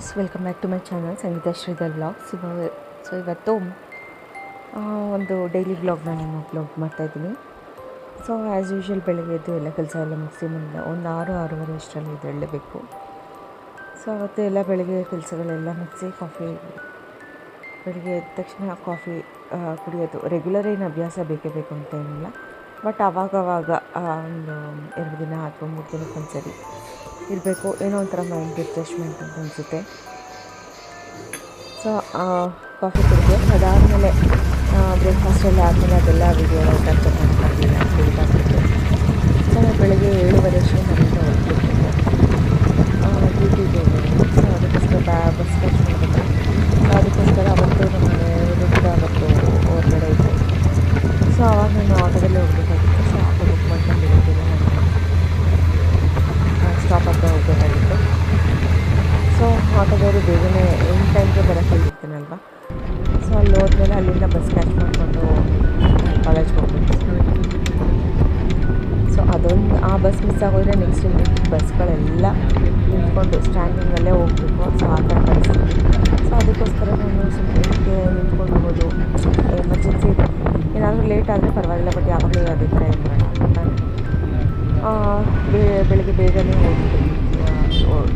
Hi guys welcome back to my channel Sangeetha Sridhar vlogs ಇವಾಗ so ಇವತ್ತು ಒಂದು daily blog ನಾನು upload ಮಾಡ್ತಾಯಿದ್ದೀನಿ ಸೊ ಆ್ಯಸ್ ಯೂಶ್ವಲ್ ಬೆಳಗ್ಗೆ ಎದ್ದು ಎಲ್ಲ ಕೆಲಸ ಎಲ್ಲ ಮುಗಿಸಿ ಮುಂದೆ ಒಂದು ಆರು ಆರೂವರೆ ಅಷ್ಟರಲ್ಲಿ ಎದ್ದೇಳಬೇಕು ಸೊ ಅವತ್ತು ಎಲ್ಲ ಬೆಳಗ್ಗೆ ಕೆಲಸಗಳೆಲ್ಲ ಮುಗಿಸಿ ಕಾಫಿ ಬೆಳಗ್ಗೆ ಎದ್ದ ತಕ್ಷಣ ಕಾಫಿ ಕುಡಿಯೋದು. ರೆಗ್ಯುಲರ್ ಏನು ಅಭ್ಯಾಸ ಬೇಕೇ ಬೇಕು ಅಂತ ಏನಿಲ್ಲ. ಬಟ್ ಅವಾಗವಾಗ ಆ, ಒಂದು ಎರಡು ದಿನ ಅಥವಾ ಮೂರು ದಿನಕ್ಕೊಂದ್ಸರಿ ಇರಬೇಕು, ಏನೋ ಒಂಥರ ಮೈಂಡ್ ರಿಫ್ರೆಶ್ಮೆಂಟ್ ಅಂತ ಅನಿಸುತ್ತೆ. ಸೊ ಕಾಫಿ ಕುಡಿದೆ ಅದಾದಮೇಲೆ ಬ್ರೇಕ್ಫಾಸ್ಟ್ ಆದಮೇಲೆ ಅದೆಲ್ಲ ವಿಡಿಯೋ ಬಸ್ ಮಿಸ್ ಆಗೋದ್ರೆ ನೆಕ್ಸ್ಟ್ ಬಸ್ಗಳೆಲ್ಲ ನಿಂತ್ಕೊಂಡು ಸ್ಟ್ಯಾಂಡಿಂಗಲ್ಲೇ ಹೋಗಬೇಕು ಸೊ ಆ ಥರ ಪರಿಸ್ಥಿತಿ ಸೊ ಅದಕ್ಕೋಸ್ಕರ ನಾನು ಸುಮ್ಮನೆ ನಿಂತ್ಕೊಂಡು ಹೋಗೋದು ಎಮರ್ಜೆನ್ಸಿ ಏನಾದರೂ ಲೇಟ್ ಆದರೆ ಪರವಾಗಿಲ್ಲ ಬಟ್ ಯಾವಾಗಲೂ ಅದೇ ಥರ ಏನು ಬೆ- ಬೆಳಗ್ಗೆ ಬೇಗನೆ ಹೋಗ್ಬಿಟ್ಟು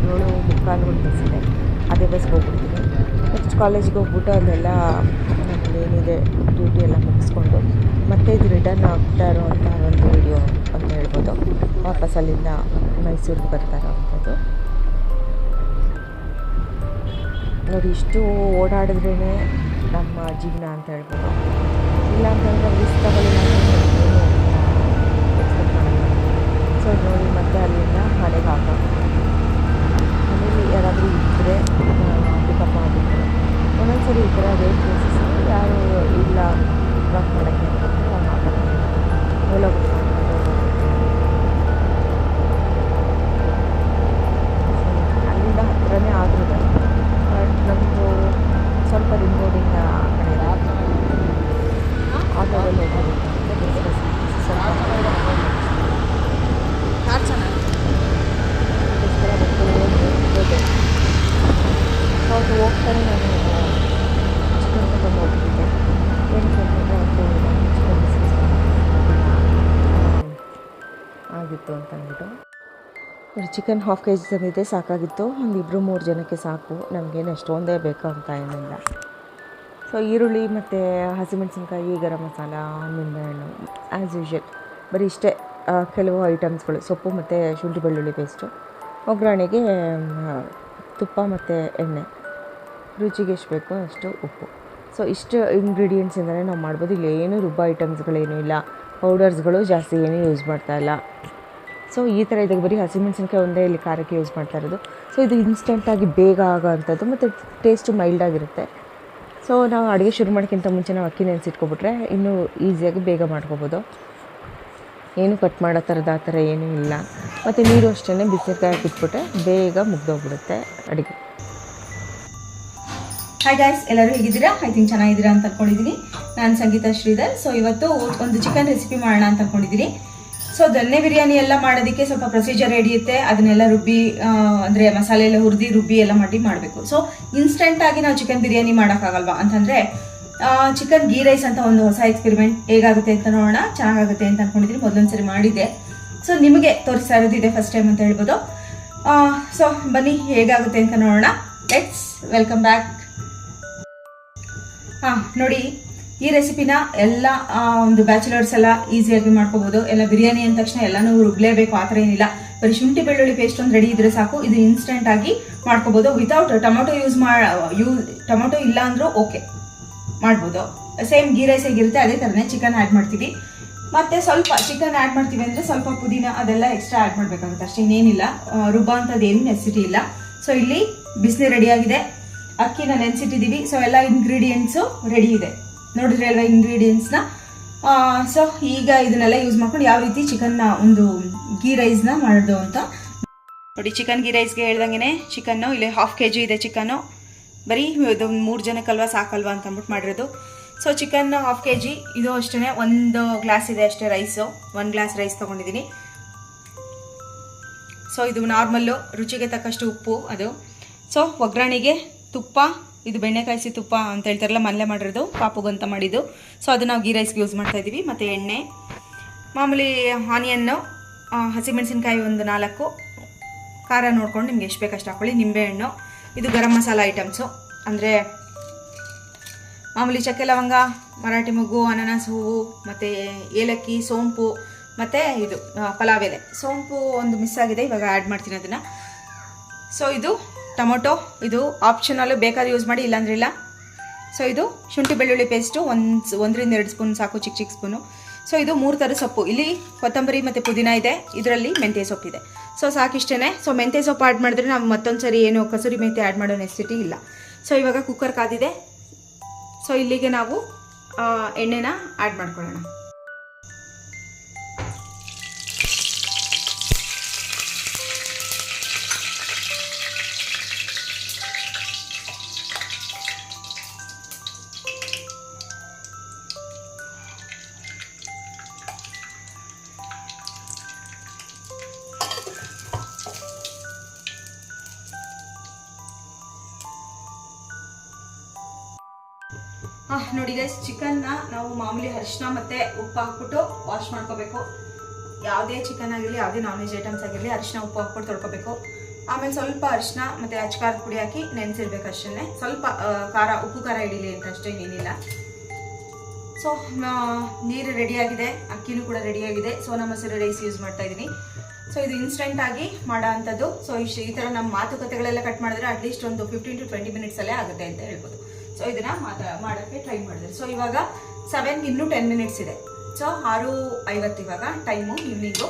ಏಳು ಮುಕ್ಕಾಲು ಬಸ್ ಇದೆ. ಅದೇ ಬಸ್ಗೆ ಹೋಗ್ಬಿಡ್ತೀನಿ. ನೆಕ್ಸ್ಟ್ ಕಾಲೇಜ್ಗೆ ಹೋಗ್ಬಿಟ್ಟು ಅಲ್ಲೆಲ್ಲ ಏನಿದೆ ಡ್ಯೂಟಿ ಎಲ್ಲ ಮುಗಿಸ್ಕೊಂಡು ಮತ್ತೆ ಇದು ರಿಟರ್ನ್ ಆಗ್ತಾ ಇರೋವಂಥ ಒಂದು ವಿಡಿಯೋ ಹೇಳ್ಬೋದು ವಾಪಸ್ ಅಲ್ಲಿಂದ ಮೈಸೂರಿಗೆ ಬರ್ತಾರೆ ಇರೋವಂಥದ್ದು ನೋಡಿ, ಇಷ್ಟು ಓಡಾಡಿದ್ರೇ ನಮ್ಮ ಜೀವನ ಅಂತ ಹೇಳ್ಬೋದು. ಇಲ್ಲ ಅಂತಂದರೆ ರಿಸ್ಕ್ ಮಾಡಲ್ಲ ಸೊ ನೋಡಿ, ಮತ್ತೆ ಅಲ್ಲಿಂದ ಮನೆಗೆ ಹಾಕ ಮನೇಲಿ ಯಾರಾದರೂ ಇದ್ದರೆ ಪಿಕಪ್ ಮಾಡಿರ್ತಾರೆ ಒಂದೊಂದು ಸರಿ ಈ ಥರ ರೇಟ್ ಕೇಸಸ್ ಯಾರು ಇಲ್ಲ ಡ್ರಾಪ್ ಮಾಡೋಕ್ಕೆ ಅಂತ ಅವ್ರು ಮಾತಾಡ್ತಾರೆ ಓಲಾ ಬುಕ್ ಮಾಡ್ಕೊಂಡು ಅಲ್ಲಿಂದ ಹತ್ತಿರನೇ ಆಗಿರುತ್ತೆ ಬಟ್ ನಮ್ಮದು ಸ್ವಲ್ಪ ರಿಂಗ್ ರೋಡಿಂದ ಆ ಕಡೆ ಆಟೋದಲ್ಲಿ ಹೋಗೋದು ಚಿಕನ್ ಹಾಫ್ ಕೆ ಜಿ ತಂದಿದ್ದೆ, ಸಾಕಾಗಿತ್ತು. ಒಂದು ಇಬ್ಬರು ಮೂರು ಜನಕ್ಕೆ ಸಾಕು. ನಮಗೇನು ಅಷ್ಟೊಂದೇ ಬೇಕು ಅಂತ ಏನಿಲ್ಲ. ಸೊ ಈರುಳ್ಳಿ ಮತ್ತು ಹಸಿಮೆಣಸಿನ್ಕಾಯಿ, ಗರಂ ಮಸಾಲ, ನಿಂಬೆಹಣ್ಣು ಆ್ಯಸ್ ಯೂಶ್ವಲ್ ಬರೀ ಇಷ್ಟೇ ಕೆಲವು ಐಟಮ್ಸ್ಗಳು ಸೊಪ್ಪು ಮತ್ತು ಶುಂಠಿ ಬೆಳ್ಳುಳ್ಳಿ ಪೇಸ್ಟು ಒಗ್ಗರಣೆಗೆ ತುಪ್ಪ ಮತ್ತು ಎಣ್ಣೆ. ರುಚಿಗೆ ಎಷ್ಟು ಬೇಕೋ ಅಷ್ಟು ಉಪ್ಪು. ಸೊ ಇಷ್ಟು ಇಂಗ್ರೀಡಿಯೆಂಟ್ಸಿಂದಲೇ ನಾವು ಮಾಡ್ಬೋದು. ಇಲ್ಲಿ ಏನು ರುಬ್ಬ ಐಟಮ್ಸ್ಗಳೇನೂ ಇಲ್ಲ. ಪೌಡರ್ಸ್ಗಳು ಜಾಸ್ತಿ ಏನೂ ಯೂಸ್ ಮಾಡ್ತಾ ಇಲ್ಲ. ಸೊ ಈ ಥರ ಇದಕ್ಕೆ ಬರೀ ಹಸಿಮೆಣಸಿನ್ಕಾಯಿ ಒಂದೇ ಇಲ್ಲಿ ಖಾರಕ್ಕೆ ಯೂಸ್ ಮಾಡ್ತಾ ಇರೋದು. ಸೊ ಇದು ಇನ್ಸ್ಟೆಂಟಾಗಿ ಬೇಗ ಆಗೋವಂಥದ್ದು ಮತ್ತು ಟೇಸ್ಟು ಮೈಲ್ಡಾಗಿರುತ್ತೆ ಸೊ ನಾವು ಅಡುಗೆ ಶುರು ಮಾಡೋಕ್ಕಿಂತ ಮುಂಚೆ ನಾವು ಅಕ್ಕಿ ನೆನೆಸಿಟ್ಕೊಬಿಟ್ರೆ ಇನ್ನೂ ಈಸಿಯಾಗಿ ಬೇಗ ಮಾಡ್ಕೋಬೋದು. ಏನು ಕಟ್ ಮಾಡೋ ಥರದ ಆ ಥರ ಏನೂ ಇಲ್ಲ. ಮತ್ತು ನೀರು ಅಷ್ಟೇ ಬಿಸಿನಕಾಯಿ ಹಾಕಿಟ್ಬಿಟ್ರೆ ಬೇಗ ಮುಗ್ದೋಗ್ಬಿಡುತ್ತೆ ಅಡುಗೆ. ಹಾಯ್ ಗಾಯ್ಸ್ ಎಲ್ಲರೂ ಹೇಗಿದ್ದೀರಾ? ಐ ತಿಂಕ್ ಚೆನ್ನಾಗಿದ್ದೀರಾ ಅಂತ ಅನ್ಕೊಂಡಿದ್ದೀನಿ. ನಾನು ಸಂಗೀತ ಶ್ರೀಧರ್. ಸೊ ಇವತ್ತು ಒಂದು ಚಿಕನ್ ರೆಸಿಪಿ ಮಾಡೋಣ ಅಂತ ಅನ್ಕೊಂಡಿದ್ದೀನಿ. ಸೊ ದೊನ್ನೆ ಬಿರಿಯಾನಿ ಎಲ್ಲ ಮಾಡೋದಕ್ಕೆ ಸ್ವಲ್ಪ ಪ್ರೊಸೀಜರ್ ಹಿಡಿಯುತ್ತೆ ಅದನ್ನೆಲ್ಲ ರುಬ್ಬಿ ಅಂದರೆ ಮಸಾಲೆ ಎಲ್ಲ ಹುರಿದು ರುಬ್ಬಿ ಎಲ್ಲ ಮಾಡಿ ಮಾಡಬೇಕು. ಸೊ ಇನ್ಸ್ಟೆಂಟಾಗಿ ನಾವು ಚಿಕನ್ ಬಿರಿಯಾನಿ ಮಾಡೋಕ್ಕಾಗಲ್ವಾ? ಅಂತಂದರೆ ಚಿಕನ್ ಗೀ ರೈಸ್ ಅಂತ ಒಂದು ಹೊಸ ಎಕ್ಸ್ಪೆರಿಮೆಂಟ್ ಹೇಗಾಗುತ್ತೆ ಅಂತ ನೋಡೋಣ. ಚೆನ್ನಾಗಾಗುತ್ತೆ ಅಂತ ಅಂದ್ಕೊಂಡಿದ್ದೀನಿ ಮೊದಲೊಂದು ಸರಿ ಮಾಡಿದ್ದೆ. ಸೊ ನಿಮಗೆ ತೋರಿಸ್ತಾ ಇರೋದಿದೆ ಫಸ್ಟ್ ಟೈಮ್ ಅಂತ ಹೇಳ್ಬೋದು. ಸೊ ಬನ್ನಿ ಹೇಗಾಗುತ್ತೆ ಅಂತ ನೋಡೋಣ. ಲೆಟ್ಸ್ ವೆಲ್ಕಮ್ ಬ್ಯಾಕ್ ಹಾಂ ನೋಡಿ ಈ ರೆಸಿಪಿನ ಎಲ್ಲ ಒಂದು ಬ್ಯಾಚುಲರ್ಸ್ ಎಲ್ಲ ಈಸಿಯಾಗಿ ಮಾಡ್ಕೋಬಹುದು ಎಲ್ಲ ಬಿರಿಯಾನಿ ಅಂದ ತಕ್ಷಣ ಎಲ್ಲಾನು ರುಬ್ಲೇಬೇಕು, ಆ ಥರ ಏನಿಲ್ಲ. ಬರೀ ಶುಂಠಿ, ಬೆಳ್ಳುಳ್ಳಿ ಪೇಸ್ಟ್ ಒಂದು ರೆಡಿ ಇದ್ರೆ ಸಾಕು. ಇದು ಇನ್ಸ್ಟೆಂಟ್ ಆಗಿ ಮಾಡ್ಕೋಬಹುದು without tomato use you tomato ಇಲ್ಲ ಅಂದ್ರೂ ಓಕೆ ಮಾಡ್ಬೋದು. ಸೇಮ್ ಗೀ ರೈಸ್ ಹೇಗಿರುತ್ತೆ ಅದೇ ಥರನೇ ಚಿಕನ್ ಆ್ಯಡ್ ಮಾಡ್ತೀವಿ. ಮತ್ತೆ ಸ್ವಲ್ಪ ಚಿಕನ್ ಆ್ಯಡ್ ಮಾಡ್ತೀವಿ ಅಂದರೆ ಸ್ವಲ್ಪ ಪುದೀನ ಅದೆಲ್ಲ ಎಕ್ಸ್ಟ್ರಾ ಆ್ಯಡ್ ಮಾಡಬೇಕಾಗುತ್ತೆ. ಅಷ್ಟೇ ಇನ್ನೇನಿಲ್ಲ. ರುಬ್ಬೋ ಅಂಥದ್ದು ಏನು ನೆಸಿಟಿ ಇಲ್ಲ. ಸೊ ಇಲ್ಲಿ ಬಿಸಿನೀರು ರೆಡಿಯಾಗಿದೆ ಅಕ್ಕಿನ ನೆನೆಸಿಟ್ಟಿದ್ದೀವಿ. ಸೊ ಎಲ್ಲ ಇಂಗ್ರೀಡಿಯೆಂಟ್ಸು ರೆಡಿ ಇದೆ. ನೋಡಿದ್ರೆ ಅಲ್ವಾ ಇಂಗ್ರೀಡಿಯೆಂಟ್ಸ್ನ ಸೊ ಈಗ ಇದನ್ನೆಲ್ಲ ಯೂಸ್ ಮಾಡ್ಕೊಂಡು ಯಾವ ರೀತಿ ಚಿಕನ್ನ ಒಂದು ಗೀ ರೈಸ್ನ ಮಾಡೋದು ಅಂತ. ನೋಡಿ ಚಿಕನ್ ಗೀ ರೈಸ್ಗೆ ಹೇಳ್ದಂಗೆ ಚಿಕನ್ನು ಇಲ್ಲಿ ಹಾಫ್ ಕೆ ಜಿ ಇದೆ ಚಿಕನ್ನು ಬರೀ ಇದು ಮೂರು ಜನಕ್ಕಲ್ವಾ ಸಾಕಲ್ವಾ ಅಂತ ಅಂದ್ಬಿಟ್ಟು ಮಾಡಿರೋದು. So chicken half K G ಇದು ಅಷ್ಟೇ ಒಂದು ಗ್ಲಾಸ್ ಇದೆ ಅಷ್ಟೇ ರೈಸು ಒಂದು ಗ್ಲಾಸ್ ರೈಸ್ ತೊಗೊಂಡಿದ್ದೀನಿ ಸೊ ಇದು ನಾರ್ಮಲ್ಲು ರುಚಿಗೆ ತಕ್ಕಷ್ಟು ಉಪ್ಪು ಅದು. ಸೊ ಒಗ್ಗರಣೆಗೆ ತುಪ್ಪ ಇದು ಬೆಣ್ಣೆಕಾಯಿಸಿ ತುಪ್ಪ ಅಂತ ಹೇಳ್ತಾರಲ್ಲ ಮನೇಲೆ ಮಾಡಿರೋದು, ಪಾಪುಗಂತ ಮಾಡಿದ್ದು. ಸೊ ಅದು ನಾವು ಗೀ ರೈಸ್ಗೆ ಯೂಸ್ ಮಾಡ್ತಾ ಇದ್ದೀವಿ. ಮತ್ತು ಎಣ್ಣೆ, ಮಾಮೂಲಿ ಆನಿಯನ್ನು ಹಸಿಮೆಣಸಿನ್ಕಾಯಿ ಒಂದು ನಾಲ್ಕು. ಖಾರ ನೋಡ್ಕೊಂಡು ನಿಮ್ಗೆ ಎಷ್ಟು ಬೇಕಷ್ಟು ಹಾಕೊಳ್ಳಿ. ನಿಂಬೆಹಣ್ಣು ಇದು ಗರಂ ಮಸಾಲ ಐಟಮ್ಸು ಅಂದರೆ ಮಾಮೂಲಿ ಚಕ್ಕೆ ಲವಂಗ, ಮರಾಠಿ ಮೊಗ್ಗು, ಅನಾನಸ್ ಹೂವು, ಮತ್ತು ಏಲಕ್ಕಿ, ಸೋಂಪು, ಮತ್ತು ಇದು ಪಲಾವ್ ಎಲೆ. ಸೋಂಪು ಒಂದು ಮಿಸ್ ಆಗಿದೆ. ಇವಾಗ ಆ್ಯಡ್ ಮಾಡ್ತೀನಿ ಅದನ್ನು. ಸೊ ಇದು ಟೊಮೊಟೊ, ಇದು ಆಪ್ಷನಲ್ಲು ಬೇಕಾದ್ರೆ ಯೂಸ್ ಮಾಡಿ, ಇಲ್ಲಾಂದ್ರೆ ಇಲ್ಲ. ಸೊ ಇದು ಶುಂಠಿ ಬೆಳ್ಳುಳ್ಳಿ ಪೇಸ್ಟು ಒಂದು ಒಂದರಿಂದ ಎರಡು ಸ್ಪೂನ್ ಸಾಕು ಚಿಕ್ಕ ಚಿಕ್ಕ ಸ್ಪೂನು ಸೊ ಇದು ಮೂರು ಥರ ಸೊಪ್ಪು. ಇಲ್ಲಿ ಕೊತ್ತಂಬರಿ ಮತ್ತು ಪುದೀನ ಇದೆ. ಇದರಲ್ಲಿ ಮೆಂತ್ಯ ಇದೆ. ಸೊ ಸಾಕಿಷ್ಟೇ ಸೊ ಮೆಂತ್ಯ ಸೊಪ್ಪು ಆ್ಯಡ್ ಮಾಡಿದ್ರೆ ನಾವು ಮತ್ತೊಂದು ಸರಿ ಏನು ಕಸೂರಿ ಮೆಂತ್ಯ ಆ್ಯಡ್ ಮಾಡೋ ನೆಸಿಟಿ ಇಲ್ಲ. ಸೊ ಇವಾಗ ಕುಕ್ಕರ್ ಕಾದಿದೆ. ಸೊ ಇಲ್ಲಿಗೆ ನಾವು ಎಣ್ಣೆನ ಆ್ಯಡ್ ಮಾಡ್ಕೊಳ್ಳೋಣ. ನೋಡಿ ಗೈಸ್ ಚಿಕನ್ನ ನಾವು ಮಾಮೂಲಿ ಅರಿಶಿನ ಮತ್ತೆ ಉಪ್ಪು ಹಾಕ್ಬಿಟ್ಟು ವಾಶ್ ಮಾಡ್ಕೋಬೇಕು. ಯಾವುದೇ ಚಿಕನ್ ಆಗಿರಲಿ, ಯಾವುದೇ ನಾನ್ ವೆಜ್ ಐಟಮ್ಸ್ ಆಗಿರಲಿ ಅರಿಶಿನ ಉಪ್ಪು ಹಾಕ್ಬಿಟ್ಟು ತೊಳ್ಕೋಬೇಕು. ಆಮೇಲೆ ಸ್ವಲ್ಪ ಅರಿಶಿನ ಮತ್ತೆ ಅಚ್ಚ ಖಾರದ ಪುಡಿ ಹಾಕಿ ನೆನೆಸಿರ್ಬೇಕು ಅಷ್ಟೇ ಸ್ವಲ್ಪ ಖಾರ, ಉಪ್ಪು ಖಾರ ಹಿಡೀಲಿ ಅಂತ ಅಷ್ಟೇ ಏನಿಲ್ಲ. ಸೊ ನೀರು ರೆಡಿಯಾಗಿದೆ ಅಕ್ಕಿನೂ ಕೂಡ ರೆಡಿಯಾಗಿದೆ ಸೋನಾ ಮಸೂರಿ ರೈಸ್ ಯೂಸ್ ಮಾಡ್ತಾ ಇದ್ದೀನಿ ಸೊ ಇದು ಇನ್ಸ್ಟೆಂಟ್ ಆಗಿ ಮಾಡೋ ಅಂಥದ್ದು. ಸೊ ಇಷ್ಟು ಈ ಥರ ನಮ್ಮ ಮಾತುಕತೆಗಳೆಲ್ಲ ಕಟ್ ಮಾಡಿದ್ರೆ ಅಟ್ಲೀಸ್ಟ್ ಒಂದು ಫಿಫ್ಟೀನ್ ಟು ಟ್ವೆಂಟಿ ಮಿನಿಟ್ಸಲ್ಲೇ ಆಗುತ್ತೆ ಅಂತ ಹೇಳ್ಬೋದು. ಸೊ ಇದನ್ನ ಮಾಡೋಕ್ಕೆ ಟ್ರೈ ಮಾಡಿದೆ. ಸೊ ಇವಾಗ ಸೆವೆನ್ ಇನ್ನೂ ಟೆನ್ ಮಿನಿಟ್ಸ್ ಇದೆ. ಸೊ ಆರು ಐವತ್ತು ಇವಾಗ ಟೈಮು ಈವ್ನಿಂಗು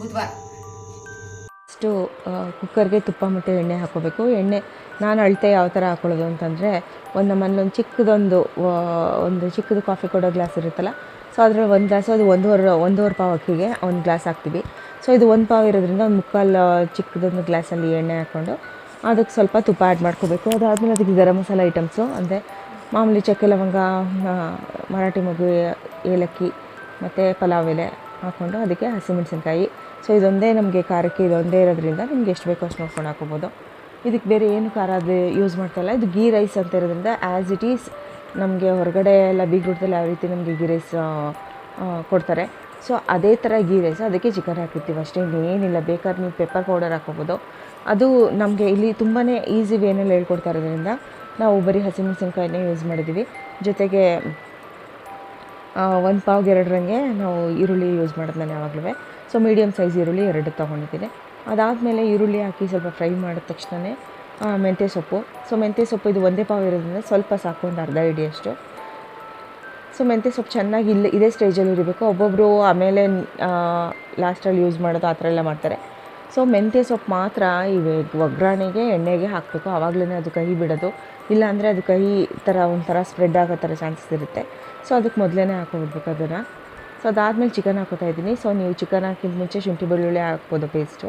ಬುಧವಾರ. ಫಸ್ಟು ಕುಕ್ಕರ್ಗೆ ತುಪ್ಪ ಮತ್ತು ಎಣ್ಣೆ ಹಾಕೋಬೇಕು. ಎಣ್ಣೆ, ನಾನು ಅಳತೆ ಯಾವ ಥರ ಹಾಕೊಳ್ಳೋದು ಅಂತಂದರೆ, ಒಂದು ನಮ್ಮಲ್ಲಿ ಒಂದು ಚಿಕ್ಕದೊಂದು ಒಂದು ಚಿಕ್ಕದು ಕಾಫಿ ಕೊಡೋ ಗ್ಲಾಸ್ ಇರುತ್ತಲ್ಲ ಸೊ ಅದರಲ್ಲಿ ಒಂದು ಗ್ಲಾಸು ಅದು ಒಂದೂವರೆ ಒಂದೂವರೆ ಪಾವ್ ಅಕ್ಕಿಗೆ ಒಂದು ಗ್ಲಾಸ್ ಹಾಕ್ತೀವಿ. ಸೊ ಇದು ಒಂದು ಪಾವ್ ಇರೋದ್ರಿಂದ ಒಂದು ಮುಕ್ಕಾಲು ಚಿಕ್ಕದೊಂದು ಗ್ಲಾಸಲ್ಲಿ ಎಣ್ಣೆ ಹಾಕ್ಕೊಂಡು ಅದಕ್ಕೆ ಸ್ವಲ್ಪ ತುಪ್ಪ ಆ್ಯಡ್ ಮಾಡ್ಕೋಬೇಕು. ಅದಾದಮೇಲೆ ಅದಕ್ಕೆ ಗರಂ ಮಸಾಲ ಐಟಮ್ಸು ಅಂದರೆ ಮಾಮೂಲಿ ಚಕ್ಕೆ ಲವಂಗ ಮರಾಠಿ ಮಗು, ಏಲಕ್ಕಿ ಮತ್ತು ಪಲಾವ್ ಎಲೆ ಹಾಕ್ಕೊಂಡು ಅದಕ್ಕೆ ಹಸಿಮೆಣಸಿನ್ಕಾಯಿ ಸೊ ಇದೊಂದೇ ನಮಗೆ ಖಾರಕ್ಕೆ ಇದೊಂದೇ ಇರೋದ್ರಿಂದ ನಿಮ್ಗೆ ಎಷ್ಟು ಬೇಕೋ ಅಷ್ಟು ನೋಡ್ಕೊಂಡು ಹಾಕೋಬೋದು ಇದಕ್ಕೆ ಬೇರೆ ಏನು ಖಾರ ಅದು ಯೂಸ್ ಮಾಡ್ತಾಯಿಲ್ಲ ಇದು ಗೀ ರೈಸ್ ಅಂತ ಇರೋದ್ರಿಂದ ಆ್ಯಸ್ ಇಟ್ ಈಸ್ ನಮಗೆ ಹೊರಗಡೆ ಎಲ್ಲ ಬೀಗ್ರೂಟದಲ್ಲಿ ಯಾವ ರೀತಿ ನಮಗೆ ಗೀ ರೈಸ್ ಕೊಡ್ತಾರೆ. ಸೊ ಅದೇ ಥರ ಗೀ ರೈಸ್ ಅದಕ್ಕೆ ಚಿಕನ್ ಹಾಕಿರ್ತೀವಿ ಅಷ್ಟೇ. ಏನಿಲ್ಲ ಬೇಕಾದ್ರೆ ನೀವು ಪೆಪ್ಪರ್ ಪೌಡರ್ ಹಾಕೋಬೋದು ಅದು ನಮಗೆ ಇಲ್ಲಿ ತುಂಬಾ ಈಸಿ ವೇನಲ್ಲಿ ಹೇಳ್ಕೊಡ್ತಾ ಇರೋದ್ರಿಂದ ನಾವು ಬರೀ ಹಸಿಮೆಣಸಿನ್ಕಾಯಿನೇ ಯೂಸ್ ಮಾಡಿದ್ದೀವಿ. ಜೊತೆಗೆ ಒಂದು ಪಾವ್ಗೆ ಎರಡರಂಗೆ ನಾವು ಈರುಳ್ಳಿ ಯೂಸ್ ಮಾಡೋದು ನಾನು ಯಾವಾಗಲೂ ಸೊ ಮೀಡಿಯಮ್ ಸೈಜ್ ಈರುಳ್ಳಿ ಎರಡು ತೊಗೊಂಡಿದ್ದೀನಿ. ಅದಾದಮೇಲೆ ಈರುಳ್ಳಿ ಹಾಕಿ ಸ್ವಲ್ಪ ಫ್ರೈ ಮಾಡಿದ ತಕ್ಷಣವೇ ಮೆಂತ್ಯ ಸೊಪ್ಪು. ಸೊ ಮೆಂತ್ಯ ಸೊಪ್ಪು ಇದು ಒಂದೇ ಪಾವ್ ಇರೋದ್ರಿಂದ ಸ್ವಲ್ಪ ಸಾಕು ಒಂದು ಅರ್ಧ ಹಿಡಿಯಷ್ಟು. ಸೊ ಮೆಂತ್ಯ ಸೊಪ್ಪು ಚೆನ್ನಾಗಿ ಇಲ್ಲಿ ಇದೇ ಸ್ಟೇಜಲ್ಲಿ ಇರಬೇಕು ಒಬ್ಬೊಬ್ಬರು ಆಮೇಲೆ ಲಾಸ್ಟಲ್ಲಿ ಯೂಸ್ ಮಾಡೋದು ಆ ಥರ ಎಲ್ಲ ಮಾಡ್ತಾರೆ. ಸೊ ಮೆಂತ್ಯ ಸೊಪ್ಪು ಮಾತ್ರ ಇವೆ ಒಗ್ಗರಣೆಗೆ, ಎಣ್ಣೆಗೆ ಹಾಕಬೇಕು. ಆವಾಗಲೇ ಅದು ಕಹಿ ಬಿಡೋದು. ಇಲ್ಲಾಂದರೆ ಅದು ಕಹಿ ಥರ, ಒಂಥರ ಸ್ಪ್ರೆಡ್ ಆಗೋ ಥರ ಚಾನ್ಸಸ್ ಇರುತ್ತೆ. ಸೊ ಅದಕ್ಕೆ ಮೊದಲೇ ಹಾಕೊಬಿಡ್ಬೇಕು ಅದನ್ನು. ಸೊ ಅದಾದಮೇಲೆ ಚಿಕನ್ ಹಾಕೋತಾ ಇದ್ದೀನಿ. ಸೊ ನೀವು ಚಿಕನ್ ಹಾಕಿದ ಮುಂಚೆ ಶುಂಠಿ ಬೆಳ್ಳುಳ್ಳಿ ಹಾಕ್ಬೋದು ಪೇಸ್ಟು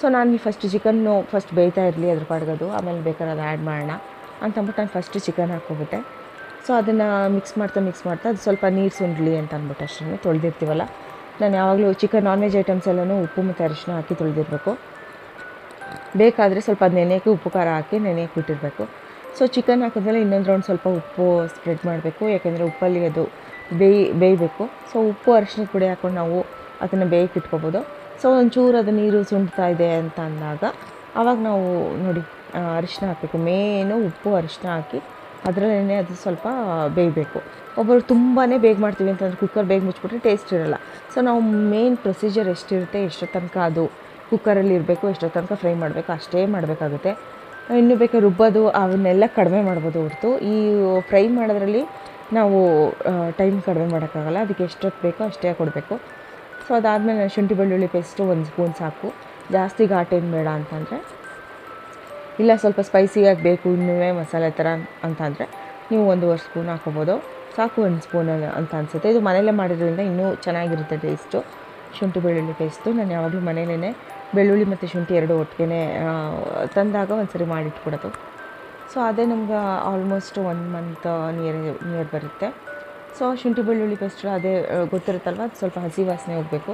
ಸೊ ನಾನು ಫಸ್ಟ್ ಚಿಕನ್ನು ಫಸ್ಟ್ ಬೇಯ್ತಾ ಇರಲಿ ಅದ್ರ ಪಡ್ಗೋದು. ಆಮೇಲೆ ಬೇಕಾದ್ರೆ ಅದು ಆ್ಯಡ್ ಮಾಡೋಣ ಅಂತಂದ್ಬಿಟ್ಟು ನಾನು ಫಸ್ಟ್ ಚಿಕನ್ ಹಾಕ್ಕೊಬಿಟ್ಟೆ. ಸೊ ಅದನ್ನು ಮಿಕ್ಸ್ ಮಾಡ್ತಾ ಮಿಕ್ಸ್ ಮಾಡ್ತಾ, ಅದು ಸ್ವಲ್ಪ ನೀರು ಸುಂಡ್ಲಿ ಅಂತ ಅಂದ್ಬಿಟ್ಟು ಅಷ್ಟೇ ತೊಳೆದಿರ್ತೀವಲ್ಲ? ನಾನು ಯಾವಾಗಲೂ ಚಿಕನ್ ನಾನ್ ವೆಜ್ ಐಟಮ್ಸ್ ಎಲ್ಲನೂ ಉಪ್ಪು ಮತ್ತು ಅರಿಶಿನ ಹಾಕಿ ತೊಳೆದಿರಬೇಕು. ಬೇಕಾದರೆ ಸ್ವಲ್ಪ ಅದು ನೆನೆಯೋಕ್ಕೆ ಉಪ್ಪು, ಖಾರ ಹಾಕಿ ನೆನೆಯಕ್ಕೆ ಬಿಟ್ಟಿರಬೇಕು. ಸೊ ಚಿಕನ್ ಹಾಕಿದ್ಮೇಲೆ ಇನ್ನೊಂದು ರೌಂಡ್ ಸ್ವಲ್ಪ ಉಪ್ಪು ಸ್ಪ್ರೆಡ್ ಮಾಡಬೇಕು. ಯಾಕೆಂದರೆ ಉಪ್ಪಲ್ಲಿ ಅದು ಬೇಯಿ, ಬೇಯಬೇಕು. ಸೊ ಉಪ್ಪು, ಅರಿಶಿನ ಪುಡಿ ಹಾಕ್ಕೊಂಡು ನಾವು ಅದನ್ನು ಬೇಯಕ್ಕೆ ಇಟ್ಕೊಬೋದು. ಸೊ ಒಂಚೂರು ಅದು ನೀರು ಸುಂಡ್ತಾ ಇದೆ ಅಂತ ಅಂದಾಗ ಆವಾಗ ನಾವು ನೋಡಿ ಅರಿಶಿನ ಹಾಕಬೇಕು. ಮೇನು ಉಪ್ಪು, ಅರಿಶಿನ ಹಾಕಿ ಅದರಲ್ಲೇ ಅದು ಸ್ವಲ್ಪ ಬೇಯಬೇಕು. ಒಬ್ಬರು ತುಂಬಾ ಬೇಗ ಮಾಡ್ತೀವಿ ಅಂತಂದ್ರೆ ಕುಕ್ಕರ್ ಬೇಗ ಮುಚ್ಚಿಬಿಟ್ರೆ ಟೇಸ್ಟ್ ಇರಲ್ಲ. ಸೊ ನಾವು ಮೇನ್ ಪ್ರೊಸೀಜರ್ ಎಷ್ಟಿರುತ್ತೆ, ಎಷ್ಟೋ ತನಕ ಅದು ಕುಕ್ಕರಲ್ಲಿ ಇರಬೇಕು, ಎಷ್ಟೋ ತನಕ ಫ್ರೈ ಮಾಡಬೇಕು, ಅಷ್ಟೇ ಮಾಡಬೇಕಾಗುತ್ತೆ. ಇನ್ನು ಬೇಕಾದ್ರೆ ರುಬ್ಬೋದು, ಅವನ್ನೆಲ್ಲ ಕಡಿಮೆ ಮಾಡ್ಬೋದು ಹೊರತು. ಈ ಫ್ರೈ ಮಾಡೋದ್ರಲ್ಲಿ ನಾವು ಟೈಮ್ ಕಡಿಮೆ ಮಾಡೋಕ್ಕಾಗಲ್ಲ. ಅದಕ್ಕೆ ಎಷ್ಟೊತ್ತು ಬೇಕೋ ಅಷ್ಟೇ ಕೊಡಬೇಕು. ಸೊ ಅದಾದಮೇಲೆ ಶುಂಠಿ ಬೆಳ್ಳುಳ್ಳಿ ಪೇಸ್ಟು ಒಂದು ಸ್ಪೂನ್ ಸಾಕು. ಜಾಸ್ತಿ ಘಾಟೇನು ಬೇಡ ಅಂತಂದರೆ ಇಲ್ಲ, ಸ್ವಲ್ಪ ಸ್ಪೈಸಿಯಾಗಿ ಬೇಕು ಇನ್ನೂ ಮಸಾಲೆ ಥರ ಅಂತಂದರೆ ನೀವು ಒಂದೂವರೆ ಸ್ಪೂನ್ ಹಾಕೋಬೋದು ಸಾಕು ಒಂದು ಸ್ಪೂನ್ ಅಂತ ಅನಿಸುತ್ತೆ. ಇದು ಮನೆಯಲ್ಲೇ ಮಾಡಿರೋದ್ರಿಂದ ಇನ್ನೂ ಚೆನ್ನಾಗಿರುತ್ತೆ ಟೇಸ್ಟು ಶುಂಠಿ ಬೆಳ್ಳುಳ್ಳಿ ಪೇಸ್ಟು ನಾನು ಯಾವಾಗಲೂ ಮನೆಯಲ್ಲೇ ಬೆಳ್ಳುಳ್ಳಿ ಮತ್ತು ಶುಂಠಿ ಎರಡು ಒಟ್ಟಿಗೆ ತಂದಾಗ ಒಂದು ಸರಿ ಮಾಡಿಟ್ಬಿಡೋದು. ಸೊ ಅದೇ ನಮ್ಗೆ almost one month near near ಬರುತ್ತೆ. ಸೊ ಶುಂಠಿ ಬೆಳ್ಳುಳ್ಳಿ ಪೇಸ್ಟ್ ಅದೇ ಗೊತ್ತಿರುತ್ತಲ್ವ? ಅದು ಸ್ವಲ್ಪ ಹಸಿ ವಾಸನೆ ಹೋಗಬೇಕು.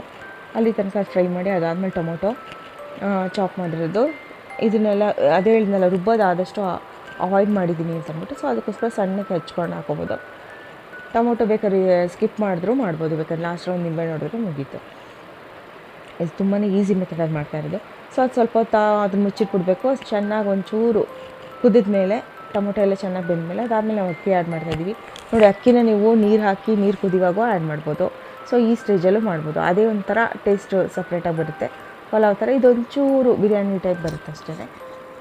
ಅಲ್ಲಿ ತನಕ ಫ್ರೈ ಮಾಡಿ ಅದಾದಮೇಲೆ ಟೊಮೊಟೊ ಚಾಪ್ ಮಾಡಿರೋದು. ಇದನ್ನೆಲ್ಲ, ಅದೇ ಹೇಳಿದ್ನಲ್ಲ ರುಬ್ಬೋದಾದಷ್ಟು ಅವಾಯ್ಡ್ ಮಾಡಿದ್ದೀನಿ ಅಂತ ಅಂದ್ಬಿಟ್ಟು ಸೊ ಅದಕ್ಕೋಸ್ಕರ ಸಣ್ಣಕ್ಕೆ ಹೆಚ್ಕೊಂಡು ಹಾಕೋಬೋದು ಟೊಮೊಟೊ ಬೇಕಾದ್ರೆ ಸ್ಕಿಪ್ ಮಾಡಿದ್ರೂ ಮಾಡ್ಬೋದು, ಬೇಕಾದ್ರೆ ಲಾಸ್ಟ್ ಒಂದು ನಿಂಬೆ ನೋಡಿದ್ರೆ ಮುಗೀತು. ಇದು ತುಂಬಾ ಈಸಿ ಮೆಥಡಲ್ಲಿ ಮಾಡ್ತಾ ಇರೋದು. ಸೊ ಅದು ಸ್ವಲ್ಪ ಹೊತ್ತು ಅದನ್ನು ಮುಚ್ಚಿಟ್ಬಿಡ್ಬೇಕು ಚೆನ್ನಾಗಿ ಒಂಚೂರು ಕುದಿದ ಮೇಲೆ, ಟೊಮೊಟೊ ಎಲ್ಲ ಚೆನ್ನಾಗಿ ಬೆಂದಮೇಲೆ ಅದಾದಮೇಲೆ ನಾವು ಅಕ್ಕಿ ಆ್ಯಡ್ ಮಾಡ್ತಾಯಿದ್ದೀವಿ ನೋಡಿ, ಅಕ್ಕಿನ ನೀವು ನೀರು ಹಾಕಿ, ನೀರು ಕುದಿವಾಗೂ ಆ್ಯಡ್ ಮಾಡ್ಬೋದು. ಸೊ ಈ ಸ್ಟೇಜಲ್ಲೂ ಮಾಡ್ಬೋದು. ಅದೇ ಒಂಥರ ಟೇಸ್ಟು ಸಪ್ರೇಟಾಗಿ ಬರುತ್ತೆ. ಪಲಾವ್ ಥರ, ಇದೊಂಚೂರು ಬಿರಿಯಾನಿ ಟೈಪ್ ಬರುತ್ತೆ ಅಷ್ಟೇ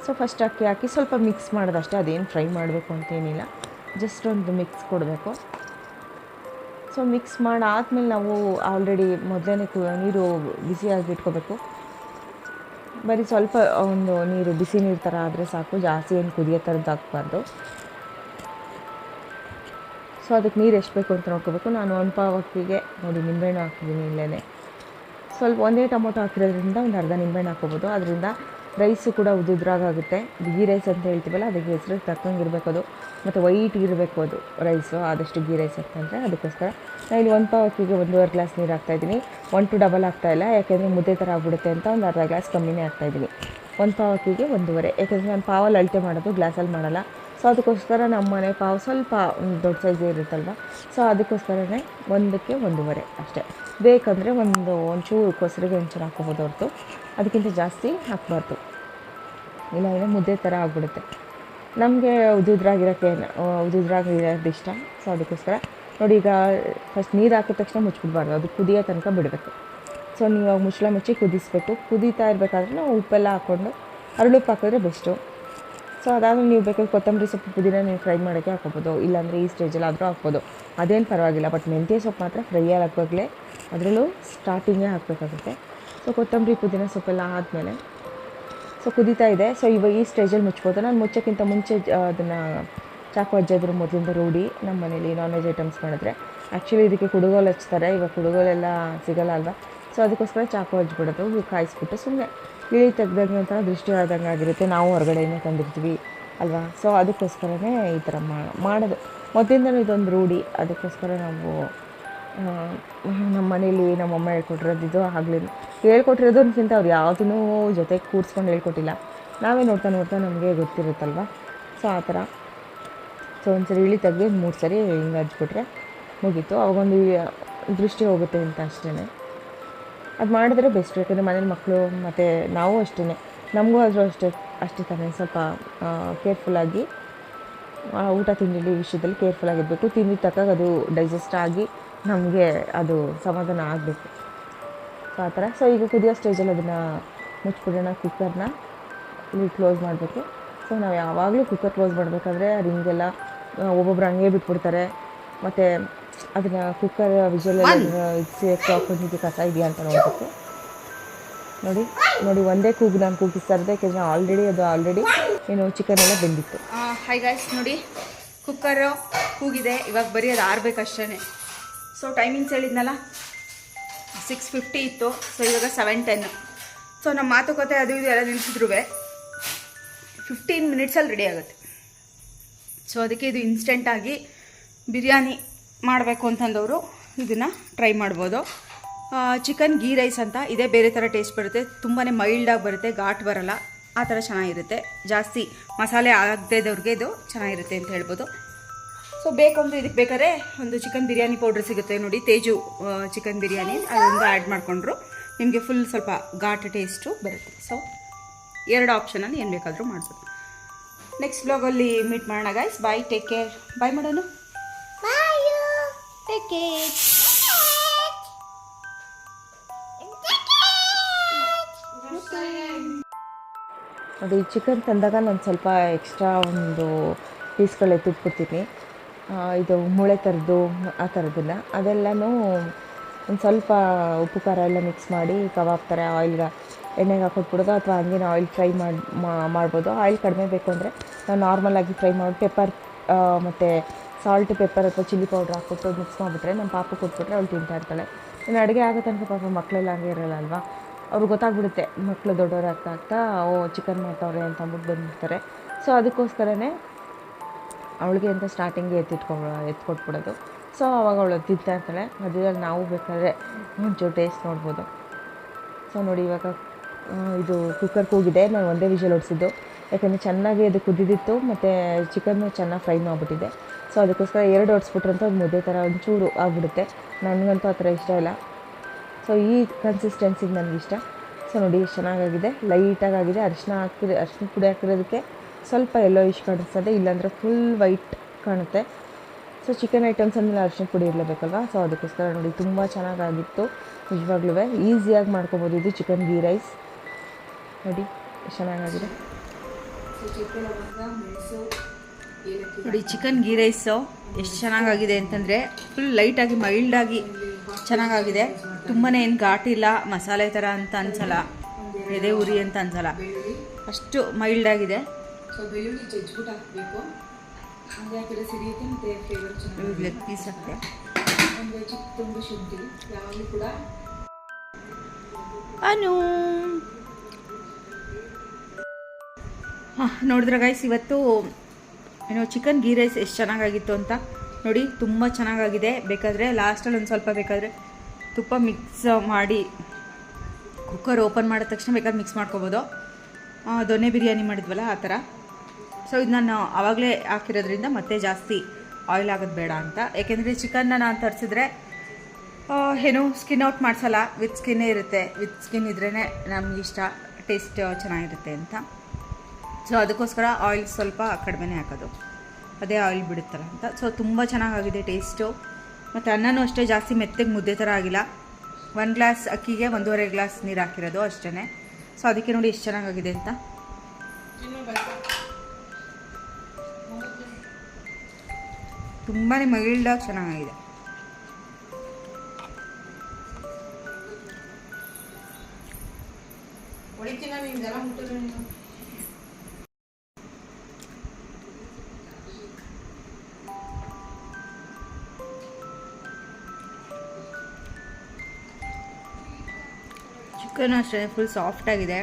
ಸೊ ಫಸ್ಟ್ ಅಕ್ಕಿ ಹಾಕಿ ಸ್ವಲ್ಪ ಮಿಕ್ಸ್ ಮಾಡೋದಷ್ಟೇ, ಅದೇನು ಫ್ರೈ ಮಾಡಬೇಕು ಅಂತೇನಿಲ್ಲ ಜಸ್ಟ್ ಒಂದು ಮಿಕ್ಸ್ ಕೊಡಬೇಕು. ಸೊ ಮಿಕ್ಸ್ ಮಾಡಾದ್ಮೇಲೆ ನಾವು ಆಲ್ರೆಡಿ ಮೊದಲೇ ಕು, ನೀರು ಬಿಸಿಯಾಗಿ ಇಟ್ಕೋಬೇಕು. ಬರೀ ಸ್ವಲ್ಪ ಒಂದು ನೀರು, ಬಿಸಿ ನೀರು ಥರ ಆದರೆ ಸಾಕು, ಜಾಸ್ತಿ ಏನು ಕುದಿಯೋ ಥರದ್ದು ಹಾಕ್ಬಾರ್ದು. ಸೊ ಅದಕ್ಕೆ ನೀರು ಎಷ್ಟು ಬೇಕು ಅಂತ ನೋಡ್ಕೋಬೇಕು. ನಾನು ಒಂದು ಪಾವ್ ಅಕ್ಕಿಗೆ, ನೋಡಿ ನಿಂಬೆಹಣ್ಣು ಹಾಕಿದ್ದೀನಿ ಇಲ್ಲೇ ಸ್ವಲ್ಪ ಒಂದೇ ಟೊಮೊಟೊ ಹಾಕಿರೋದ್ರಿಂದ ಒಂದು ಅರ್ಧ ನಿಂಬೆಹಣ್ಣು ಹಾಕೋಬೋದು ಅದರಿಂದ ರೈಸು ಕೂಡ ಉದುದ್ರಾಗುತ್ತೆ ಗೀ ರೈಸ್ ಅಂತ ಹೇಳ್ತೀವಲ್ಲ, ಅದಕ್ಕೆ ಹೆಸರು ತಕ್ಕಂಗೆ ಇರಬೇಕು ಅದು. ಮತ್ತು ವೈಟ್ ಇರಬೇಕು ಅದು ರೈಸು ಆದಷ್ಟು ಗೀ ರೈಸ್ ಹಾಕ್ತಂದರೆ ಅದಕ್ಕೋಸ್ಕರ. ನಾನು ಇಲ್ಲಿ ಒಂದು ಪಾವ್ ಅಕ್ಕಿಗೆ ಒಂದೂವರೆ ಗ್ಲಾಸ್ ನೀರು ಹಾಕ್ತಾಯಿದ್ದೀನಿ ಒನ್ ಟು ಡಬಲ್ ಆಗ್ತಾಯಿಲ್ಲ ಯಾಕೆಂದರೆ ಮುದ್ದೆ ಥರ ಆಗ್ಬಿಡುತ್ತೆ ಅಂತ ಒಂದು ಅರ್ಧ ಗ್ಲಾಸ್ ಕಮ್ಮಿನೇ ಹಾಕ್ತಾಯಿದ್ದೀನಿ ಒಂದು ಪಾವ್ ಅಕ್ಕಿಗೆ ಒಂದೂವರೆ, ಯಾಕೆಂದರೆ ನಾನು ಪಾವಲ್ಲಿ ಅಳತೆ ಮಾಡೋದು ಗ್ಲಾಸಲ್ಲಿ ಮಾಡಲ್ಲ. ಸೊ ಅದಕ್ಕೋಸ್ಕರ ನಮ್ಮ ಮನೆ ಪಾವು ಸ್ವಲ್ಪ ಒಂದು ದೊಡ್ಡ ಸೈಜೇ ಇರುತ್ತಲ್ವ? ಸೊ ಅದಕ್ಕೋಸ್ಕರನೇ ಒಂದಕ್ಕೆ ಒಂದೂವರೆ ಅಷ್ಟೇ. ಬೇಕಂದರೆ ಒಂದು ಒಂಚೂರು ಕೊಸರಿಗೆ ಒಂಚೂರು ಹಾಕೋಬೋದು ಹೊರತು. ಅದಕ್ಕಿಂತ ಜಾಸ್ತಿ ಹಾಕ್ಬಾರ್ದು. ಇಲ್ಲ ಅಂದರೆ ಮುದ್ದೆ ಥರ ಆಗ್ಬಿಡುತ್ತೆ. ನಮಗೆ ಉದುದ್ರಾಗಿರೋಕ್ಕೆ ಉದುದ್ರಾಗಿರೋದು ಇಷ್ಟ. ಸೊ ಅದಕ್ಕೋಸ್ಕರ ನೋಡಿ, ಈಗ ಫಸ್ಟ್ ನೀರು ಹಾಕಿದ ತಕ್ಷಣ ಮುಚ್ಚಿಬಿಡ್ಬಾರ್ದು ಅದು ಕುದಿಯೋ ತನಕ ಬಿಡಬೇಕು. ಸೊ ನೀವು ಮುಚ್ಚಳ ಮುಚ್ಚಿ ಕುದಿಸ್ಬೇಕು ಕುದೀತಾ ಇರಬೇಕಾದ್ರೆ ನಾವು ಉಪ್ಪೆಲ್ಲ ಹಾಕ್ಕೊಂಡು ಅರಳುಪ್ಪು ಹಾಕಿದ್ರೆ ಬೆಸ್ಟು. ಸೊ ಅದಾದ್ಮೇಲೆ ನೀವು ಬೇಕಾದ್ರೆ ಕೊತ್ತಂಬರಿ ಸೊಪ್ಪು ಪುದೀನ ನೀವು ಫ್ರೈ ಮಾಡೋಕ್ಕೆ ಹಾಕೋಬೋದು ಇಲ್ಲಾಂದರೆ ಈ ಸ್ಟೇಜಲ್ಲಿ ಆದರೂ ಹಾಕ್ಬೋದು. ಅದೇನು ಪರವಾಗಿಲ್ಲ ಬಟ್ ಮೆಂತ್ಯ ಸೊಪ್ಪು ಮಾತ್ರ ಫ್ರೈಯಲ್ಲಿ ಹಾಕುವಾಗಲೇ ಅದರಲ್ಲೂ ಸ್ಟಾರ್ಟಿಂಗೇ ಹಾಕಬೇಕಾಗುತ್ತೆ. ಸೊ ಕೊತ್ತಂಬರಿ ಪುದೀನ ಸೊಪ್ಪೆಲ್ಲ ಆದಮೇಲೆ ಸೊ ಕುದೀತಾ ಇದೆ. ಸೊ ಇವಾಗ ಈ ಸ್ಟೇಜಲ್ಲಿ ಮುಚ್ಬೋದು ನಾನು ಮುಚ್ಚೋಕ್ಕಿಂತ ಮುಂಚೆ ಅದನ್ನು ಚಾಕು ಅಜ್ಜಾದ್ರು ಮೊದಲಿಂದ ರೂಢಿ. ನಮ್ಮ ಮನೇಲಿ ನಾನ್ ವೆಜ್ ಐಟಮ್ಸ್ ಮಾಡಿದ್ರೆ. ಆ್ಯಕ್ಚುಲಿ ಇದಕ್ಕೆ ಕುಡುಗೋಲು ಹಚ್ತಾರೆ. ಇವಾಗ ಕುಡುಗೋಲೆಲ್ಲ ಸಿಗಲ್ಲ ಅಲ್ವಾ? ಸೊ ಅದಕ್ಕೋಸ್ಕರ ಚಾಕು ಹಚ್ಬಿಡೋದು ಕಾಯಿಸ್ಬಿಟ್ಟು ಸುಮ್ಮನೆ ಇಳಿ ತೆಗ್ದಂಗೆ ಒಂಥರ ದೃಷ್ಟಿ ಆದಂಗೆ ಆಗಿರುತ್ತೆ. ನಾವು ಹೊರಗಡೆನೇ ತಂದಿರ್ತೀವಿ ಅಲ್ವಾ? ಸೊ ಅದಕ್ಕೋಸ್ಕರನೇ ಈ ಥರ ಮಾಡೋದು. ಮೊದಲಿಂದಲೂ ಇದೊಂದು ರೂಢಿ. ಅದಕ್ಕೋಸ್ಕರ ನಾವು ನಮ್ಮ ಮನೇಲಿ ನಮ್ಮಮ್ಮ ಹೇಳ್ಕೊಟ್ಟಿರೋದು ಇದು ಆಗಲಿ. ಹೇಳ್ಕೊಟ್ಟಿರೋದಕ್ಕಿಂತ ಅವ್ರು ಯಾವುದನ್ನೂ ಜೊತೆಗೆ ಕೂರಿಸ್ಕೊಂಡು ಹೇಳ್ಕೊಟ್ಟಿಲ್ಲ. ನಾವೇ ನೋಡ್ತಾ ನೋಡ್ತಾ ನಮಗೆ ಗೊತ್ತಿರುತ್ತಲ್ವ? ಸೊ ಆ ಥರ. ಸೊ ಒಂದು ಸರಿ ಇಳಿ ತೆಗೆದು ಮೂರು ಸರಿ ಹಿಂಗೆ ಹಚ್ಬಿಟ್ರೆ ಮುಗೀತು. ಅವಾಗೊಂದು ದೃಷ್ಟಿ ಹೋಗುತ್ತೆ ಅಂತ ಅಷ್ಟೇ ಅದು ಮಾಡಿದ್ರೆ ಬೆಸ್ಟ್, ಯಾಕಂದರೆ ಮನೇಲಿ ಮಕ್ಕಳು ಮತ್ತು ನಾವು ಅಷ್ಟೇ ನಮಗೂ ಆದರೂ ಅಷ್ಟೇ ಅಷ್ಟೇ ತಾನೇ, ಸ್ವಲ್ಪ ಕೇರ್ಫುಲ್ಲಾಗಿ ಊಟ ತಿಂಡಿ ವಿಷಯದಲ್ಲಿ ಕೇರ್ಫುಲ್ ಆಗಿರಬೇಕು. ತಿಂದಿದ ತಕ್ಕಾಗ ಅದು ಡೈಜೆಸ್ಟ್ ಆಗಿ ನಮಗೆ ಅದು ಸಮಾಧಾನ ಆಗಬೇಕು. ಸೊ ಆ ಥರ. ಸೊ ಈಗ ಕುದಿಯೋ ಸ್ಟೇಜಲ್ಲಿ ಅದನ್ನು ಮುಚ್ಚಿಬಿಡೋಣ ಕುಕ್ಕರ್ನ ಇಲ್ಲಿ ಕ್ಲೋಸ್ ಮಾಡಬೇಕು. ಸೊ ನಾವು ಯಾವಾಗಲೂ ಕುಕ್ಕರ್ ಕ್ಲೋಸ್ ಮಾಡಬೇಕಾದ್ರೆ ರಿಂಗೆಲ್ಲ ಒಬ್ಬೊಬ್ರು ಹಂಗೆ ಬಿಟ್ಬಿಡ್ತಾರೆ. ಮತ್ತು ಅದನ್ನು ಕುಕ್ಕರ್ ವಿಜುವಲ್ ಸೇಫ್ ಹಾಕೊಂಡಿದ್ದು ಕಸ ಇದೆಯಾ ಅಂತ ನೋಡಬೇಕು ನೋಡಿ ನೋಡಿ ಒಂದೇ ಕೂಗು ನಾನು ಕೂಗಿಸ್ತಾ ಇರೋದು ಯಾಕೆಂದರೆ ಆಲ್ರೆಡಿ ಅದು ಆಲ್ರೆಡಿ ಏನು ಚಿಕನ್ ಎಲ್ಲ ಬೆಂದಿತ್ತು. ಹಾಯ್ ಗಾಯ್ಸ್ ನೋಡಿ ಕುಕ್ಕರು ಕೂಗಿದೆ ಇವಾಗ ಬರೀ ಅದು ಆರ್ಬೇಕಷ್ಟೇ ಸೊ ಟೈಮಿಂಗ್ಸ್ ಹೇಳಿದ್ನಲ್ಲ ಸಿಕ್ಸ್ ಫಿಫ್ಟಿ ಇತ್ತು ಸೊ ಇವಾಗ ಸೆವೆನ್ ಟೆನ್ ಸೊ ನಮ್ಮ ಮಾತುಕತೆ ಅದು ಇದು ಎಲ್ಲ ನಿಲ್ಸಿದ್ರು ಫಿಫ್ಟೀನ್ ಮಿನಿಟ್ಸಲ್ಲಿ ರೆಡಿ ಆಗುತ್ತೆ. ಸೊ ಅದಕ್ಕೆ ಇದು ಇನ್ಸ್ಟೆಂಟಾಗಿ ಬಿರಿಯಾನಿ. ಮಾಡಬೇಕು ಅಂತಂದವರು ಇದನ್ನು ಟ್ರೈ ಮಾಡ್ಬೋದು. ಚಿಕನ್ ಗೀ ರೈಸ್ ಅಂತ ಇದೇ ಬೇರೆ ಥರ ಟೇಸ್ಟ್ ಬರುತ್ತೆ. ತುಂಬಾ ಮೈಲ್ಡಾಗಿ ಬರುತ್ತೆ, ಘಾಟ್ ಬರಲ್ಲ. ಆ ಥರ ಚೆನ್ನಾಗಿರುತ್ತೆ. ಜಾಸ್ತಿ ಮಸಾಲೆ ಆಗದೇದವ್ರಿಗೆ ಇದು ಚೆನ್ನಾಗಿರುತ್ತೆ ಅಂತ ಹೇಳ್ಬೋದು. ಸೊ ಬೇಕಂದ್ರೆ ಇದಕ್ಕೆ ಬೇಕಾದ್ರೆ ಒಂದು ಚಿಕನ್ ಬಿರಿಯಾನಿ ಪೌಡ್ರ್ ಸಿಗುತ್ತೆ ನೋಡಿ. ತೇಜು ಚಿಕನ್ ಬಿರಿಯಾನಿ. ಅದೊಂದು ಆ್ಯಡ್ ಮಾಡಿಕೊಂಡ್ರು. ನಿಮಗೆ ಫುಲ್ ಸ್ವಲ್ಪ ಘಾಟ್ ಟೇಸ್ಟು ಬರುತ್ತೆ. ಸೊ ಎರಡು ಆಪ್ಷನಲ್ಲಿ ಏನು ಬೇಕಾದರೂ ಮಾಡ್ಬೋದು. ನೆಕ್ಸ್ಟ್ ಬ್ಲಾಗಲ್ಲಿ ಮೀಟ್ ಮಾಡೋಣ guys bye take care bye ಮಾಡೋಣ ಅದು ಈ ಚಿಕನ್ ತಂದಾಗ ನಾನು ಸ್ವಲ್ಪ ಎಕ್ಸ್ಟ್ರಾ ಒಂದು ಪೀಸ್ಗಳೇ ಆ, ಇದು ಮೂಳೆ ಥರದ್ದು ಆ ಥರದ್ದನ್ನ ಅದೆಲ್ಲನೂ ಒಂದು ಸ್ವಲ್ಪ ಉಪ್ಪು ಖಾರ ಎಲ್ಲ ಮಿಕ್ಸ್ ಮಾಡಿ ಕಬಾಬ್ ಥರ ಆಯಿಲ್ಗೆ ಎಣ್ಣೆಗೆ ಹಾಕೊಟ್ಬಿಡೋದು ಅಥವಾ ಹಂಗೆ ಆಯಿಲ್ ಫ್ರೈ ಮಾಡಿ ಮಾಡ್ಬೋದು. ಆಯಿಲ್ ಕಡಿಮೆ ಬೇಕು ಅಂದರೆ ನಾವು ನಾರ್ಮಲಾಗಿ ಫ್ರೈ ಮಾಡಿ. ಪೆಪ್ಪರ್ ಮತ್ತು ಸಾಲ್ಟ್ ಪೆಪ್ಪರ್ ಅಥವಾ ಚಿಲ್ಲಿ ಪೌಡ್ರ್ ಹಾಕ್ಬಿಟ್ಟು ಮಿಕ್ಸ್ ಮಾಡಿಬಿಟ್ರೆ ನಮ್ಮ ಪಾಪ ಕೊಟ್ಬಿಟ್ರೆ ಅವಳು ತಿಂತಾ ಇರ್ತಾಳೆ. ಇನ್ನು ಅಡುಗೆ ಆಗೋ ಪಾಪ ಮಕ್ಕಳೆಲ್ಲ ಹಂಗೆ ಇರಲ್ಲ ಅಲ್ವಾ? ಅವ್ರಿಗೆ ಗೊತ್ತಾಗ್ಬಿಡುತ್ತೆ ಮಕ್ಕಳು ದೊಡ್ಡವ್ರು ಆಗ್ತಾ ಆಗ್ತಾ ಓ ಚಿಕನ್ ಮಾಡ್ತವ್ರೆ ಅಂತ ಅಂದ್ಬಿಟ್ಟು ಬಂದ್ಬಿಡ್ತಾರೆ. ಸೊ ಅದಕ್ಕೋಸ್ಕರನೇ ಅವಳಿಗೆ ಅಂತ ಸ್ಟಾರ್ಟಿಂಗ್ಗೆ ಎತ್ತಿಟ್ಕೊಂಡು ಎತ್ಕೊಟ್ಬಿಡೋದು. ಸೊ ಅವಾಗ ಅವಳು ತಿಂತಾ ಇರ್ತಾಳೆ. ಮಧ್ಯದಲ್ಲಿ ನಾವು ಬೇಕಾದ್ರೆ ಮುಂಚೆ ಟೇಸ್ಟ್ ನೋಡ್ಬೋದು. ಸೊ ನೋಡಿ ಇವಾಗ ಇದು ಕುಕ್ಕರ್ ಕೂಗಿದೆ. ನಾನು ಒಂದೇ ವಿಷಲ್ ಹೊಡಿಸಿದ್ದು ಯಾಕಂದರೆ ಚೆನ್ನಾಗಿ ಅದು ಕುದಿದಿತ್ತು, ಮತ್ತು ಚಿಕನ್ನು ಚೆನ್ನಾಗಿ ಫ್ರೈ ಮಾಡಿಬಿಟ್ಟಿದೆ. ಸೊ ಅದಕ್ಕೋಸ್ಕರ ಎರಡು ಹೊಡ್ಸ್ಬಿಟ್ರಂತ ಒಂದು ಮುದ್ದೆ ಥರ ಒಂಚೂರು ಆಗ್ಬಿಡುತ್ತೆ. ನನಗಂತೂ ಆ ಥರ ಇಷ್ಟ ಇಲ್ಲ. ಸೊ ಈ ಕನ್ಸಿಸ್ಟೆನ್ಸಿಗೆ ನನಗಿಷ್ಟ ಸೊ ನೋಡಿ, ಎಷ್ಟು ಚೆನ್ನಾಗಾಗಿದೆ. ಲೈಟಾಗಿ ಆಗಿದೆ ಅರಿಶಿನ ಹಾಕಿದ್ರೆ ಅರಿಶಿನ ಪುಡಿ ಹಾಕಿರೋದಕ್ಕೆ ಸ್ವಲ್ಪ ಎಲ್ಲೋ ಇಶ್ ಕಾಣಿಸ್ತದೆ ಇಲ್ಲಾಂದರೆ ಫುಲ್ ವೈಟ್ ಕಾಣುತ್ತೆ. ಸೊ ಚಿಕನ್ ಐಟಮ್ಸ್ ಅಂದಮೇಲೆ ಅರಿಶಿನ ಪುಡಿ ಇರಲೇಬೇಕಲ್ವಾ? ಸೊ ಅದಕ್ಕೋಸ್ಕರ ನೋಡಿ, ತುಂಬ ಚೆನ್ನಾಗಾಗಿತ್ತು. ನಿಜವಾಗ್ಲೂ ಈಸಿಯಾಗಿ ಮಾಡ್ಕೊಬೋದು ಇದು ಚಿಕನ್ ಗೀ ರೈಸ್ ನೋಡಿ ಚೆನ್ನಾಗಾಗಿದೆ. ನೋಡಿ ಚಿಕನ್ ಗೀ ರೈಸು ಎಷ್ಟು ಚೆನ್ನಾಗಾಗಿದೆ ಅಂತಂದರೆ ಫುಲ್ ಲೈಟಾಗಿ ಮೈಲ್ಡಾಗಿ ಚೆನ್ನಾಗಾಗಿದೆ. ತುಂಬಾ ಏನು ಘಾಟಿಲ್ಲ ಮಸಾಲೆ ಥರ ಅಂತ ಅನ್ಸಲ್ಲ. ಎದೆ ಉರಿ ಅಂತ ಅನ್ಸಲ್ಲ. ಅಷ್ಟು ಮೈಲ್ಡಾಗಿದೆ ಅನು. ಹಾಂ, ನೋಡಿದ್ರೆ ಗೈಸ್ ಇವತ್ತು ಏನೋ ಚಿಕನ್ ಗೀ ರೈಸ್ ಎಷ್ಟು ಚೆನ್ನಾಗಾಗಿತ್ತು ಅಂತ. ನೋಡಿ, ತುಂಬ ಚೆನ್ನಾಗಾಗಿದೆ. ಬೇಕಾದರೆ ಲಾಸ್ಟಲ್ಲಿ ಒಂದು ಸ್ವಲ್ಪ ಬೇಕಾದರೆ ತುಪ್ಪ ಮಿಕ್ಸ್ ಮಾಡಿ ಕುಕ್ಕರ್ ಓಪನ್ ಮಾಡಿದ ತಕ್ಷಣ ಬೇಕಾದ್ರೆ ಮಿಕ್ಸ್ ಮಾಡ್ಕೋಬೋದು. ದೊನ್ನೆ ಬಿರಿಯಾನಿ ಮಾಡಿದ್ವಲ್ಲ, ಆ ಥರ ಸೊ ಇದು ನಾನು ಆವಾಗಲೇ ಹಾಕಿರೋದ್ರಿಂದ ಮತ್ತೆ ಜಾಸ್ತಿ ಆಯಿಲ್ ಆಗೋದು ಬೇಡ ಅಂತ. ಯಾಕೆಂದರೆ ಚಿಕನ್ನ ನಾನು ತರಿಸಿದ್ರೆ ಏನು ಸ್ಕಿನ್ ಔಟ್ ಮಾಡಿಸಲ್ಲ. ವಿತ್ ಸ್ಕಿನ್ನೇ ಇರುತ್ತೆ. ವಿತ್ ಸ್ಕಿನ್ ಇದ್ರೇ ನಮಗಿಷ್ಟ ಟೇಸ್ಟ್ ಚೆನ್ನಾಗಿರುತ್ತೆ ಅಂತ. ಸೊ ಅದಕ್ಕೋಸ್ಕರ ಆಯಿಲ್ ಸ್ವಲ್ಪ ಕಡಿಮೆನೇ ಹಾಕೋದು. ಅದೇ ಆಯಿಲ್ ಬಿಡುತ್ತಲ್ಲ ಅಂತ. ಸೊ ತುಂಬ ಚೆನ್ನಾಗಾಗಿದೆ ಟೇಸ್ಟು ಮತ್ತು ಅನ್ನನೂ ಅಷ್ಟೇ ಜಾಸ್ತಿ ಮೆತ್ತಗೆ ಮುದ್ದೆ ಥರ ಆಗಿಲ್ಲ. ಒಂದು ಗ್ಲಾಸ್ ಅಕ್ಕಿಗೆ ಒಂದೂವರೆ ಗ್ಲಾಸ್ ನೀರು ಹಾಕಿರೋದು ಅಷ್ಟೇ ಸೊ ಅದಕ್ಕೆ ನೋಡಿ ಎಷ್ಟು ಚೆನ್ನಾಗಾಗಿದೆ ಅಂತ. ತುಂಬಾ ಮೈಲ್ಡಾಗಿ ಚೆನ್ನಾಗಿದೆ ಹೊಡಿತೀನ ನಿಮ್ಗೆಲ್ಲ ಮುಟ್ಟಿದ್ರೆ ಚಿಕನ್ ಅಷ್ಟೇ ಫುಲ್ ಸಾಫ್ಟಾಗಿದೆ